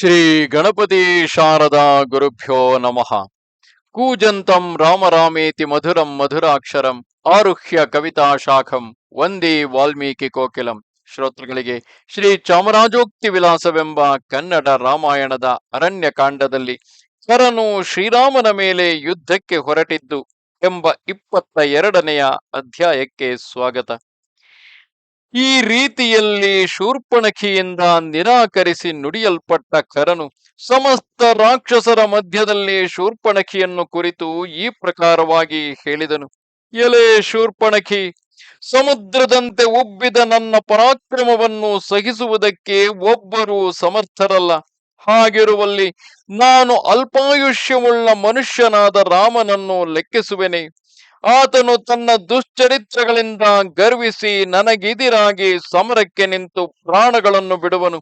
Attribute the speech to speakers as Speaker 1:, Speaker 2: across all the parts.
Speaker 1: ಶ್ರೀ ಗಣಪತಿ ಶಾರದಾ ಗುರುಭ್ಯೋ ನಮಃ. ಕೂಜಂತಂ ರಾಮರಾಮೇತಿ ಮಧುರಂ ಮಧುರಾಕ್ಷರಂ ಆರುಹ್ಯ ಕವಿತಾ ಶಾಖಂ ವಂದೇ ವಾಲ್ಮೀಕಿ ಕೋಕಿಲಂ. ಶ್ರೋತೃಗಳಿಗೆ ಶ್ರೀ ಚಾಮರಾಜೋಕ್ತಿ ವಿಲಾಸವೆಂಬ ಕನ್ನಡ ರಾಮಾಯಣದ ಅರಣ್ಯಕಾಂಡದಲ್ಲಿ ಕರನು ಶ್ರೀರಾಮನ ಮೇಲೆ ಯುದ್ಧಕ್ಕೆ ಹೊರಟಿದ್ದು ಎಂಬ ಇಪ್ಪತ್ತ ಎರಡನೆಯ ಅಧ್ಯಾಯಕ್ಕೆ ಸ್ವಾಗತ. ಈ ರೀತಿಯಲ್ಲಿ ಶೂರ್ಪಣಖಿಯಿಂದ ನಿರಾಕರಿಸಿ ನುಡಿಯಲ್ಪಟ್ಟ ಕರನು ಸಮಸ್ತ ರಾಕ್ಷಸರ ಮಧ್ಯದಲ್ಲಿ ಶೂರ್ಪಣಖಿಯನ್ನು ಕುರಿತು ಈ ಪ್ರಕಾರವಾಗಿ ಹೇಳಿದನು. ಎಲೆ ಶೂರ್ಪಣಖಿ, ಸಮುದ್ರದಂತೆ ಉಬ್ಬಿದ ನನ್ನ ಪರಾಕ್ರಮವನ್ನು ಸಹಿಸುವುದಕ್ಕೆ ಒಬ್ಬರು ಸಮರ್ಥರಲ್ಲ. ಹಾಗಿರುವಲ್ಲಿ ನಾನು ಅಲ್ಪಾಯುಷ್ಯವುಳ್ಳ ಮನುಷ್ಯನಾದ ರಾಮನನ್ನು ಲೆಕ್ಕಿಸುವೆನೆ. ಆತನು ತನ್ನ ದುಶ್ಚರಿತ್ರಗಳಿಂದ ಗರ್ವಿಸಿ ನನಗಿದಿರಾಗಿ ಸಮರಕ್ಕೆ ನಿಂತು ಪ್ರಾಣಗಳನ್ನು ಬಿಡುವನು.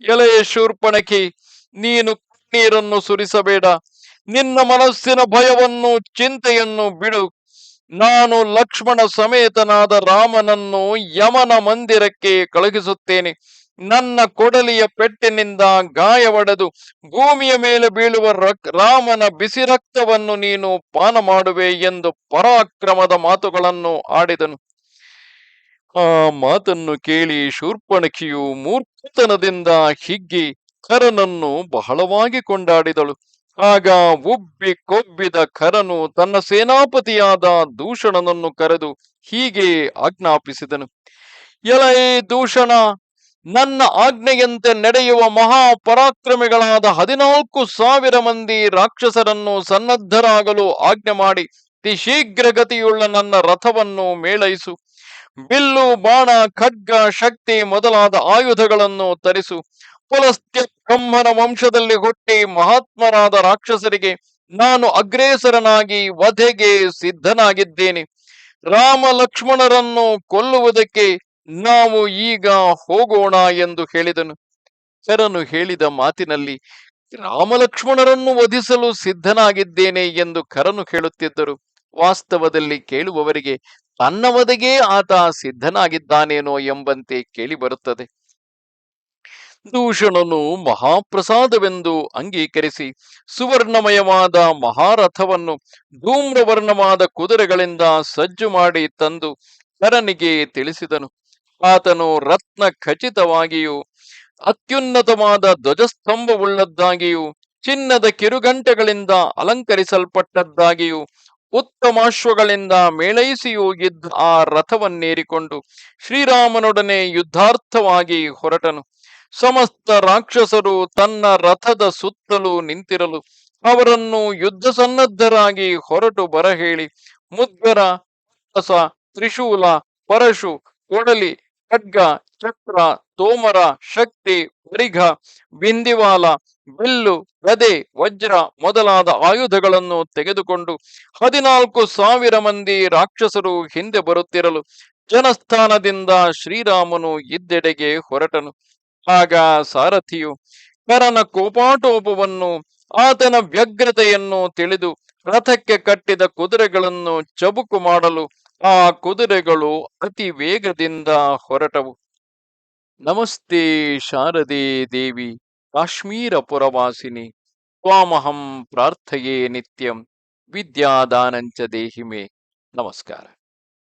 Speaker 1: ಎಲೆಯ ಶೂರ್ಪಣಕಿ, ನೀನು ನೀರನ್ನು ಸುರಿಸಬೇಡ. ನಿನ್ನ ಮನಸ್ಸಿನ ಭಯವನ್ನು, ಚಿಂತೆಯನ್ನು ಬಿಡು. ನಾನು ಲಕ್ಷ್ಮಣ ಸಮೇತನಾದ ರಾಮನನ್ನು ಯಮನ ಮಂದಿರಕ್ಕೆ ಕಳುಹಿಸುತ್ತೇನೆ. ನನ್ನ ಕೊಡಲಿಯ ಪೆಟ್ಟಿನಿಂದ ಗಾಯವಡೆದು ಭೂಮಿಯ ಮೇಲೆ ಬೀಳುವ ರಾಮನ ಬಿಸಿ ರಕ್ತವನ್ನು ನೀನು ಪಾನ ಮಾಡುವೆ ಎಂದು ಪರಾಕ್ರಮದ ಮಾತುಗಳನ್ನು ಆಡಿದನು. ಆ ಮಾತನ್ನು ಕೇಳಿ ಶೂರ್ಪಣಖಿಯು ಮೂರ್ಖತನದಿಂದ ಹಿಗ್ಗಿ ಕರನನ್ನು ಬಹಳವಾಗಿ ಕೊಂಡಾಡಿದಳು. ಆಗ ಉಬ್ಬಿ ಕೊಬ್ಬಿದ ಕರನು ತನ್ನ ಸೇನಾಪತಿಯಾದ ದೂಷಣನನ್ನು ಕರೆದು ಹೀಗೆ ಆಜ್ಞಾಪಿಸಿದನು. ಎಲೈ ದೂಷಣ ನನ್ನ ಆಜ್ಞೆಯಂತೆ ನಡೆಯುವ ಮಹಾಪರಾಕ್ರಮಿಗಳಾದ ಹದಿನಾಲ್ಕು ಸಾವಿರ ಮಂದಿ ರಾಕ್ಷಸರನ್ನು ಸನ್ನದ್ಧರಾಗಲು ಆಜ್ಞೆ ಮಾಡಿ ತಿ ಶೀಘ್ರಗತಿಯುಳ್ಳ ನನ್ನ ರಥವನ್ನು ಮೇಳೈಸು. ಬಿಲ್ಲು, ಬಾಣ, ಖಡ್ಗ, ಶಕ್ತಿ ಮೊದಲಾದ ಆಯುಧಗಳನ್ನು ತರಿಸು. ಪುಲಸ್ತ್ಯ ಬ್ರಹ್ಮನ ವಂಶದಲ್ಲಿ ಹುಟ್ಟಿ ಮಹಾತ್ಮರಾದ ರಾಕ್ಷಸರಿಗೆ ನಾನು ಅಗ್ರೇಸರನಾಗಿ ವಧೆಗೆ ಸಿದ್ಧನಾಗಿದ್ದೇನೆ. ರಾಮ ಲಕ್ಷ್ಮಣರನ್ನು ಕೊಲ್ಲುವುದಕ್ಕೆ ನಾವು ಈಗ ಹೋಗೋಣ ಎಂದು ಹೇಳಿದನು. ಶರನು ಹೇಳಿದ ಮಾತಿನಲ್ಲಿ, ರಾಮಲಕ್ಷ್ಮಣರನ್ನು ವಧಿಸಲು ಸಿದ್ಧನಾಗಿದ್ದೇನೆ ಎಂದು ಕರನು ಹೇಳುತ್ತಿದ್ದರು. ವಾಸ್ತವದಲ್ಲಿ ಕೇಳುವವರಿಗೆ, ತನ್ನ ಒದಗೇ ಆತ ಸಿದ್ಧನಾಗಿದ್ದಾನೇನೋ ಎಂಬಂತೆ ಕೇಳಿಬರುತ್ತದೆ. ದೂಷಣನು ಮಹಾಪ್ರಸಾದವೆಂದು ಅಂಗೀಕರಿಸಿ, ಸುವರ್ಣಮಯವಾದ ಮಹಾರಥವನ್ನು ಧೂಮ್ರವರ್ಣವಾದ ಕುದುರೆಗಳಿಂದ ಸಜ್ಜು ಮಾಡಿ ತಂದು ಕರನಿಗೆ ತಿಳಿಸಿದನು. ಆತನು ರತ್ನ ಖಚಿತವಾಗಿಯೂ ಅತ್ಯುನ್ನತವಾದ ಧ್ವಜಸ್ತಂಭವುಳ್ಳದ್ದಾಗಿಯೂ, ಚಿನ್ನದ ಕಿರುಗಂಟೆಗಳಿಂದ ಅಲಂಕರಿಸಲ್ಪಟ್ಟದ್ದಾಗಿಯೂ, ಉತ್ತಮಾಶ್ವಗಳಿಂದ ಮೇಳೈಸಿಯೂ ಇದ್ದ ಆ ರಥವನ್ನೇರಿಕೊಂಡು ಶ್ರೀರಾಮನೊಡನೆ ಯುದ್ಧಾರ್ಥವಾಗಿ ಹೊರಟನು. ಸಮಸ್ತ ರಾಕ್ಷಸರು ತನ್ನ ರಥದ ಸುತ್ತಲೂ ನಿಂತಿರಲು ಅವರನ್ನು ಯುದ್ಧ ಸನ್ನದ್ಧರಾಗಿ ಹೊರಟು ಬರಹೇಳಿ, ಮುದ್ಗರ ತ್ರಿಶೂಲ, ಪರಶು, ಕೊಡಲಿ ಖಡ್ಗ, ಚಕ್ರ, ತೋಮರ, ಶಕ್ತಿ, ಪರಿಘ, ಬಿಂದಿವಾಲ, ಬಿಲ್ಲು, ಗದೆ, ವಜ್ರ ಮೊದಲಾದ ಆಯುಧಗಳನ್ನು ತೆಗೆದುಕೊಂಡು ಹದಿನಾಲ್ಕು ಸಾವಿರ ಮಂದಿ ರಾಕ್ಷಸರು ಹಿಂದೆ ಬರುತ್ತಿರಲು ಜನಸ್ಥಾನದಿಂದ ಶ್ರೀರಾಮನು ಇದ್ದೆಡೆಗೆ ಹೊರಟನು. ಆಗ ಸಾರಥಿಯು ಕರನ ಕೋಪಾಟೋಪವನ್ನು, ಆತನ ವ್ಯಗ್ರತೆಯನ್ನು ತಿಳಿದು ರಥಕ್ಕೆ ಕಟ್ಟಿದ ಕುದುರೆಗಳನ್ನು ಚಬುಕು ಮಾಡಲು ಆ ಕುದುರೆಗಳು ಅತಿ ವೇಗದಿಂದ ಹೊರಟವು. ನಮಸ್ತೆ ಶಾರದೆ ದೇವಿ ಕಾಶ್ಮೀರ ಪುರವಾಸಿನಿ ತ್ವಾಮಹಂ ಪ್ರಾರ್ಥಯೇ ನಿತ್ಯಂ. ವಿದ್ಯಾದಾನಂಚ ದೇಹಿಮೆ. ನಮಸ್ಕಾರ.